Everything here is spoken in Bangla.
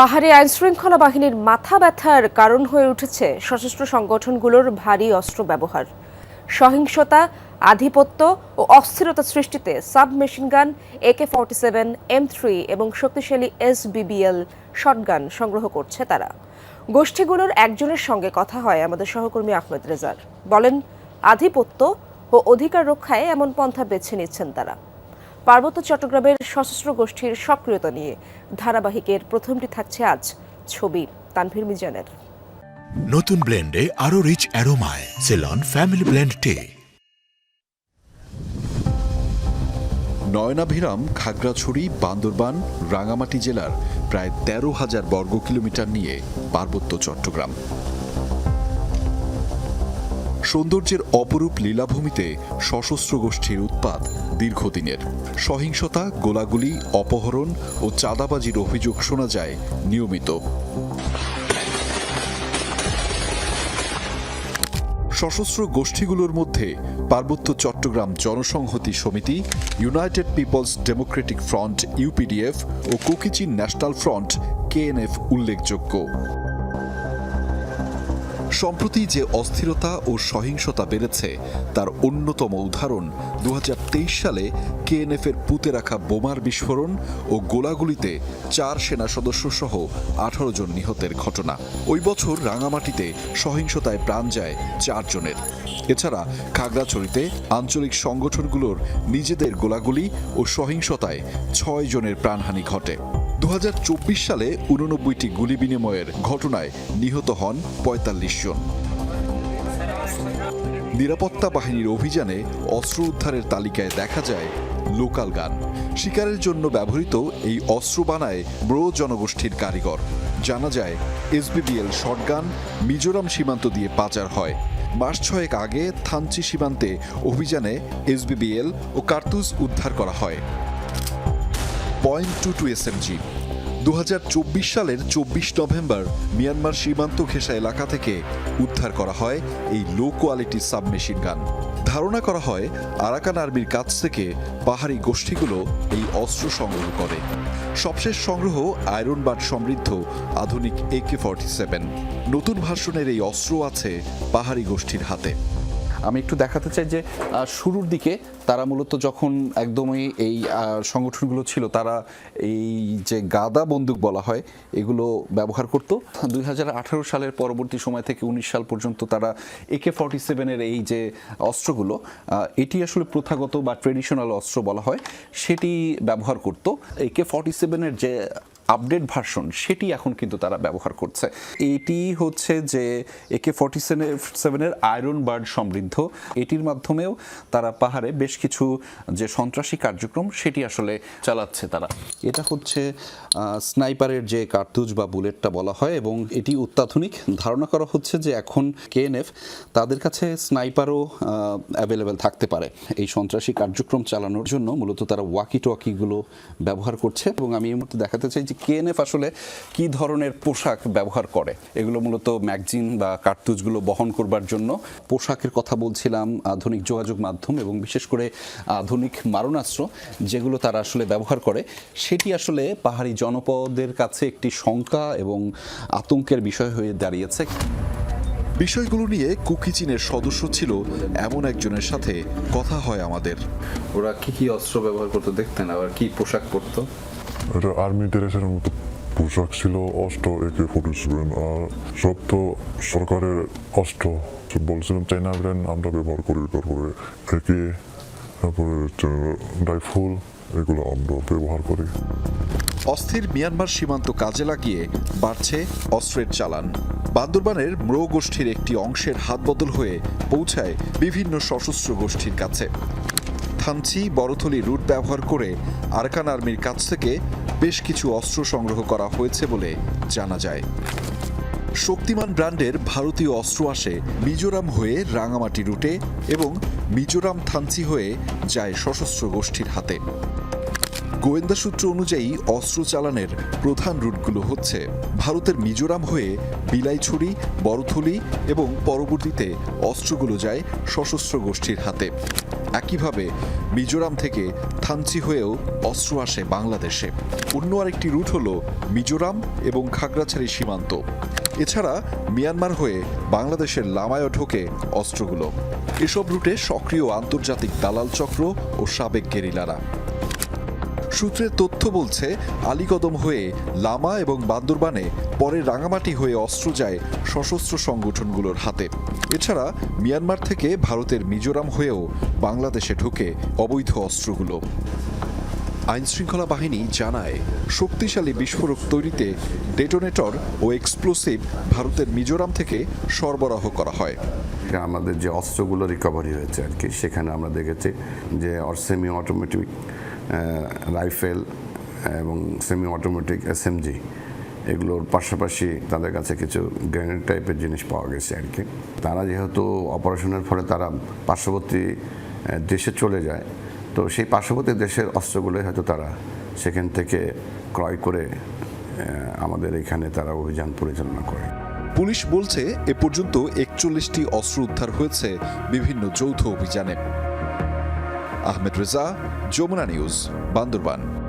পাহাড়ে আইনশৃঙ্খলা বাহিনীর মাথা ব্যথার কারণ হয়ে উঠেছে সশস্ত্র সংগঠনগুলোর ভারী অস্ত্র ব্যবহার। সহিংসতা, আধিপত্য ও অস্থিরতা সৃষ্টিতে সাবমেশিন গান AK forty seven M three এবং শক্তিশালী এস বিবিএল শটগান সংগ্রহ করছে তারা। গোষ্ঠীগুলোর একজনের সঙ্গে কথা হয় আমাদের সহকর্মী আহমেদ রেজার। বলেন, আধিপত্য ও অধিকার রক্ষায় এমন পন্থা বেছে নিচ্ছেন তারা। পার্বত্য চট্টগ্রামের সশস্ত্র গোষ্ঠীর সক্রিয়তা নিয়ে ধারাবাহিকের প্রথমটি থাকছে আজ ছবি তানভীর মিজানের। নতুন ব্লেন্ডে আরও রিচ অ্যারোমায় সেলন ফ্যামিলি ব্লেন্ড টে নয়নাভিরাম খাগড়াছড়ি বান্দরবান রাঙামাটি জেলার প্রায় তেরো হাজার বর্গ কিলোমিটার নিয়ে পার্বত্য চট্টগ্রাম। সৌন্দর্যের অপরূপ লীলাভূমিতে সশস্ত্র গোষ্ঠীর উৎপাত দীর্ঘদিনের। সহিংসতা, গোলাগুলি, অপহরণ ও চাঁদাবাজির অভিযোগ শোনা যায় নিয়মিত। সশস্ত্র গোষ্ঠীগুলোর মধ্যে Parbatya Chattagram Janasamhati Samiti, United People's Democratic Front, UPDF ও কুকিচিন ন্যাশনাল ফ্রন্ট, কেএনএফ উল্লেখযোগ্য। সম্প্রতি যে অস্থিরতা ও সহিংসতা বেড়েছে, তার অন্যতম উদাহরণ দু হাজার তেইশ সালে কেএনএফ এর পুঁতে রাখা বোমার বিস্ফোরণ ও গোলাগুলিতে চার সেনা সদস্য সহ আঠারো জন নিহতের ঘটনা। ওই বছর রাঙামাটিতে সহিংসতায় প্রাণ যায় চারজনের এছাড়া খাগড়াছড়িতে আঞ্চলিক সংগঠনগুলোর নিজেদের গোলাগুলি ও সহিংসতায় ছয় জনের প্রাণহানি ঘটে। সালে উননব্বইটি গুলি বিনিময়ের ঘটনায় নিহত হন পঁয়তাল্লিশ জন। নিরাপত্তা বাহিনীর অভিযানে অস্ত্র উদ্ধারের তালিকায় দেখা যায় লোকাল গান। শিকারের জন্য ব্যবহৃত এই অস্ত্র বানায় ব্রো জনগোষ্ঠীর কারিগর। জানা যায়, এসবিবিএল শটগান মিজোরাম সীমান্ত দিয়ে পাচার হয়। মাস ছয়েক আগে থানচি সীমান্তে অভিযানে এসবিবিএল ও কার্তুজ উদ্ধার করা হয়। Point two two S SMG দু হাজার চব্বিশ সালের চব্বিশ নভেম্বর মিয়ানমার সীমান্ত ঘেঁষা এলাকা থেকে উদ্ধার করা হয় এই লো কোয়ালিটি সাবমেশিন গান ধারণা করা হয় আরাকান আর্মির কাছ থেকে পাহাড়ি গোষ্ঠীগুলো এই অস্ত্র সংগ্রহ করে। সবশেষ সংগ্রহ আয়রন বাট সমৃদ্ধ আধুনিক একে ফর্টি সেভেন নতুন ভার্সনের এই অস্ত্র আছে পাহাড়ি গোষ্ঠীর হাতে। আমি একটু দেখাতে চাই যে শুরুর দিকে তারা মূলত যখন একদমই এই সংগঠনগুলো ছিল, তারা এই যে গাদা বন্দুক বলা হয়, এগুলো ব্যবহার করত। দুই সালের পরবর্তী সময় থেকে উনিশ সাল পর্যন্ত তারা একে ফর্টি সেভেনের এই যে অস্ত্রগুলো এটি আসলে প্রথাগত বা ট্রেডিশনাল অস্ত্র বলা হয়, সেটি ব্যবহার করত। একে ফর্টি সেভেনের যে আপডেট ভার্সন সেটি এখন কিন্তু তারা ব্যবহার করছে। এটি হচ্ছে যে একে ফর্টি সেভেনের আয়রন বার্ড সমৃদ্ধ। এটির মাধ্যমেও তারা পাহাড়ে বেশ কিছু যে সন্ত্রাসী কার্যক্রম সেটি আসলে চালাচ্ছে তারা। এটা হচ্ছে স্নাইপারের যে কার্তুজ বা বুলেটটা বলা হয় এবং এটি অত্যাধুনিক। ধারণা করা হচ্ছে যে এখন কেএনএফ তাদের কাছে স্নাইপারও অ্যাভেলেবেল থাকতে পারে। এই সন্ত্রাসী কার্যক্রম চালানোর জন্য মূলত তারা ওয়াকি টকিগুলো ব্যবহার করছে এবং আমি এই মুহূর্তে দেখাতে চাই যে কেএনএফ আসলে কি ধরনের পোশাক ব্যবহার করে? এগুলো মূলত ম্যাগজিন বা কার্তুজগুলো বহন করবার জন্য। পোশাকের কথা বলছিলাম আধুনিক যোগাযোগ মাধ্যম এবং বিশেষ করে আধুনিক মারণাস্ত্র যেগুলো তারা আসলে ব্যবহার করে। সেটি আসলে পাহাড়ি জনপদের কাছে একটি শঙ্কা এবং আতঙ্কের বিষয় হয়ে দাঁড়িয়েছে। বিষয়গুলো নিয়ে কুকি চীনের সদস্য ছিল এমন একজনের সাথে কথা হয় আমাদের। ওরা কি কি অস্ত্র ব্যবহার করতো দেখতেন? আবার কি পোশাক পরতো? এটা আর্মি ড্রেসের মতো পোশাক ছিল অস্ত্র একে ফোর্টি সেভেন আর সব তো সরকারের অস্ত্র বলছিলাম চাইনা ব্র্যান্ড আমরা ব্যবহার করি, তারপরে একে, তারপরে রাইফল, এগুলো আমরা ব্যবহার করি। অস্থির মিয়ানমার সীমান্ত কাজে লাগিয়ে বাড়ছে অস্ত্রের চালান। বান্দরবানের ম্রো গোষ্ঠীর একটি অংশের হাত বদল হয়ে পৌঁছায় বিভিন্ন সশস্ত্র গোষ্ঠীর কাছে। থানচি বড়থলি রুট ব্যবহার করে আরকান আর্মির কাছ থেকে বেশ কিছু অস্ত্র সংগ্রহ করা হয়েছে বলে জানা যায়। শক্তিমান ব্র্যান্ডের ভারতীয় অস্ত্র আসে মিজোরাম হয়ে রাঙামাটি রুটে এবং মিজোরাম থানচি হয়ে যায় সশস্ত্র গোষ্ঠীর হাতে। গোয়েন্দা সূত্র অনুযায়ী অস্ত্র চালানের প্রধান রুটগুলো হচ্ছে ভারতের মিজোরাম হয়ে বিলাইছড়ি, বড়থলি এবং পরবর্তীতে অস্ত্রগুলো যায় সশস্ত্র গোষ্ঠীর হাতে। একইভাবে মিজোরাম থেকে থানচি হয়েও অস্ত্র আসে বাংলাদেশে। অন্য আরেকটি রুট হল মিজোরাম এবং খাগড়াছড়ি সীমান্ত। এছাড়া মিয়ানমার হয়ে বাংলাদেশের লামায়ও ঢোকে অস্ত্রগুলো। এসব রুটে সক্রিয় আন্তর্জাতিক দালাল চক্র ও সাবেক গেরিলারা। সূত্রের তথ্য বলছে, আলীকদম হয়ে লামা এবং বান্দরবানে, পরে রাঙামাটি হয়ে অস্ত্র যায় সশস্ত্র সংগঠনগুলোর হাতে। এছাড়া মিয়ানমার থেকে ভারতের মিজোরাম হয়েও বাংলাদেশে ঢুকে অবৈধ অস্ত্রগুলো। আইনশৃঙ্খলা বাহিনী জানায়, শক্তিশালী বিস্ফোরক তৈরিতে ডেটোনেটর ও এক্সপ্লোসিভ ভারতের মিজোরাম থেকে সরবরাহ করা হয়। আমাদের যে অস্ত্রগুলো রিকভারি হয়েছে আর কি সেখানে আমরা দেখেছি যে সেমি অটোমেটিক রাইফেল এবং সেমি অটোমেটিক এসএমজি এগুলোর পাশাপাশি তাদের কাছে কিছু গ্রেনেড টাইপের জিনিস পাওয়া গেছে আর কি। তারা যেহেতু অপারেশনের ফলে তারা পার্শ্ববর্তী দেশে চলে যায়, তো সেই পার্শ্ববর্তী দেশের অস্ত্রগুলোই হয়তো তারা সেখান থেকে ক্রয় করে আমাদের এখানে তারা অভিযান পরিচালনা করে। পুলিশ বলছে, এ পর্যন্ত একচল্লিশটি অস্ত্র উদ্ধার হয়েছে বিভিন্ন যৌথ অভিযানে। আহমেদ রেজা যমুনা নিউজ বান্দরবান।